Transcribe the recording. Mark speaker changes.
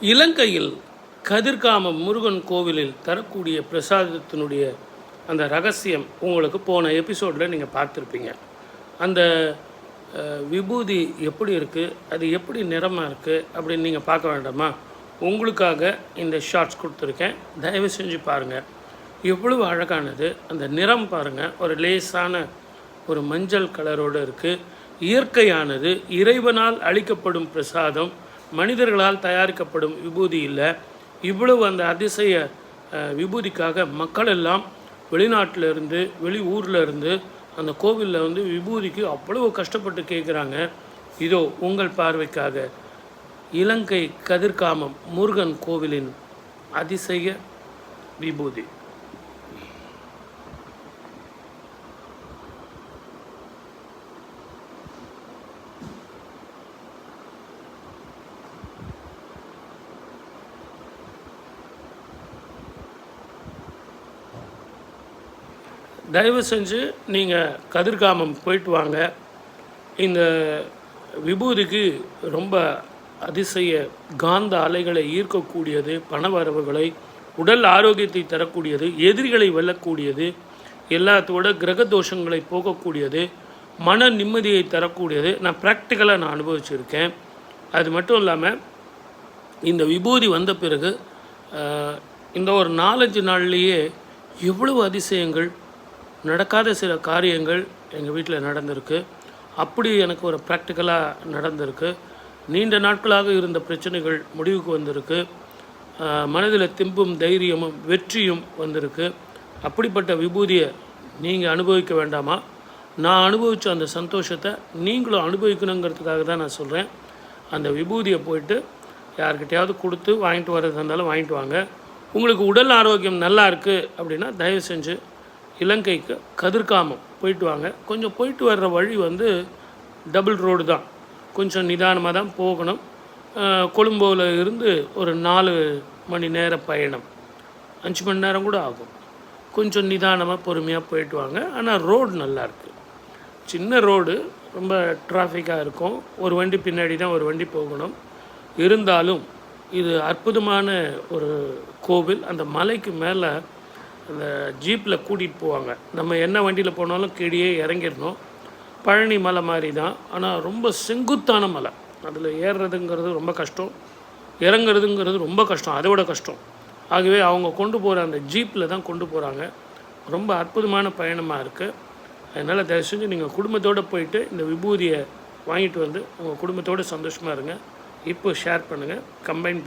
Speaker 1: இலங்கையில் கதிர்காமம் முருகன் கோவிலில் தரக்கூடிய பிரசாதத்தினுடைய அந்த ரகசியம் உங்களுக்கு போன எபிசோடில் நீங்கள் பார்த்துருப்பீங்க. அந்த விபூதி எப்படி இருக்குது அது எப்படி நிறமாக இருக்குது அப்படின்னு நீங்கள் பார்க்க வேண்டாமா? உங்களுக்காக இந்த ஷார்ட்ஸ் கொடுத்துருக்கேன். தயவு செஞ்சு பாருங்கள் எவ்வளவு அழகானது. அந்த நிறம் பாருங்கள் ஒரு லேசான ஒரு மஞ்சள் கலரோடு இருக்குது இயற்கையானது இறைவனால் அளிக்கப்படும் பிரசாதம். மனிதர்களால் தயாரிக்கப்படும் விபூதி இல்லை. இவ்வளவு அந்த அதிசய விபூதிக்காக மக்கள் எல்லாம் வெளிநாட்டிலிருந்து வெளி ஊரில் இருந்து அந்த கோவிலில் வந்து விபூதிக்கு அவ்வளவு கஷ்டப்பட்டு கேட்குறாங்க இதோ உங்கள் பார்வைக்காக இலங்கை கதிர்காமம் முருகன் கோவிலின் அதிசய விபூதி. தயவு செஞ்சு நீங்கள் கதிர்காமம் போயிட்டு வாங்க. இந்த விபூதிக்கு ரொம்ப அதிசய காந்த அலைகளை ஈர்க்கக்கூடியது பணவரவுகளை உடல் ஆரோக்கியத்தை தரக்கூடியது எதிரிகளை வெல்லக்கூடியது எல்லாத்தோட கிரக தோஷங்களை போகக்கூடியது மன நிம்மதியை தரக்கூடியது. நான் ப்ராக்டிக்கலாக நான் அனுபவிச்சிருக்கேன். அது மட்டும் இல்லாமல் இந்த விபூதி வந்த பிறகு இந்த ஒரு நாலஞ்சு நாள்லேயே எவ்வளவு அதிசயங்கள் நடக்காத சில காரியங்கள் எங்கள் வீட்டில் நடந்திருக்கு. அப்படி எனக்கு ஒரு ப்ராக்டிக்கலாக நடந்திருக்கு. நீண்ட நாட்களாக இருந்த பிரச்சனைகள் முடிவுக்கு வந்திருக்கு. மனதில் திம்பும் தைரியமும் வெற்றியும் வந்திருக்கு. அப்படிப்பட்ட விபூதியை நீங்கள் அனுபவிக்க வேண்டாமா? நான் அனுபவித்த அந்த சந்தோஷத்தை நீங்களும் அனுபவிக்கணுங்கிறதுக்காக தான் நான் சொல்கிறேன் அந்த விபூதியை போயிட்டு யார்கிட்டையாவது கொடுத்து வாங்கிட்டு வர்றதா இருந்தாலும் வாங்கிட்டு வாங்க. உங்களுக்கு உடல் ஆரோக்கியம் நல்லா இருக்குது அப்படின்னா தயவு செஞ்சு இலங்கைக்கு கதிர்காமம். போயிட்டு வாங்க. கொஞ்சம் போயிட்டு வர்ற வழி வந்து டபுள் ரோடு தான். கொஞ்சம் நிதானமாக தான் போகணும். கொழும்போவில் இருந்து ஒரு நாலு மணி நேர பயணம். அஞ்சு மணி நேரம் கூட ஆகும். கொஞ்சம் நிதானமாக பொறுமையாக போயிட்டு வாங்க. ஆனால் ரோடு நல்லாயிருக்கு சின்ன ரோடு ரொம்ப டிராஃபிக்காக இருக்கும். ஒரு வண்டி பின்னாடி தான் ஒரு வண்டி போகணும். இருந்தாலும் இது அற்புதமான ஒரு கோவில். அந்த மலைக்கு மேலே அந்த ஜீப்பில் கூட்டிகிட்டு போவாங்க. நம்ம என்ன வண்டியில் போனாலும் கீழே இறங்கிடணும். பழனி மலை மாதிரி தான் ஆனால் ரொம்ப செங்குத்தான மலை. அதில் ஏறுறதுங்கிறது ரொம்ப கஷ்டம். இறங்குறதுங்கிறது ரொம்ப கஷ்டம். அதை விட கஷ்டம். ஆகவே அவங்க கொண்டு போகிற அந்த ஜீப்பில் தான் கொண்டு போகிறாங்க ரொம்ப அற்புதமான பயணமாக இருக்குது அதனால் தயவு செஞ்சு நீங்கள் குடும்பத்தோடு போயிட்டு இந்த விபூதியை வாங்கிட்டு வந்து உங்கள் குடும்பத்தோடு சந்தோஷமாக இருங்க. இப்போ ஷேர் பண்ணுங்கள் கம்பைன் பண்ணுங்கள்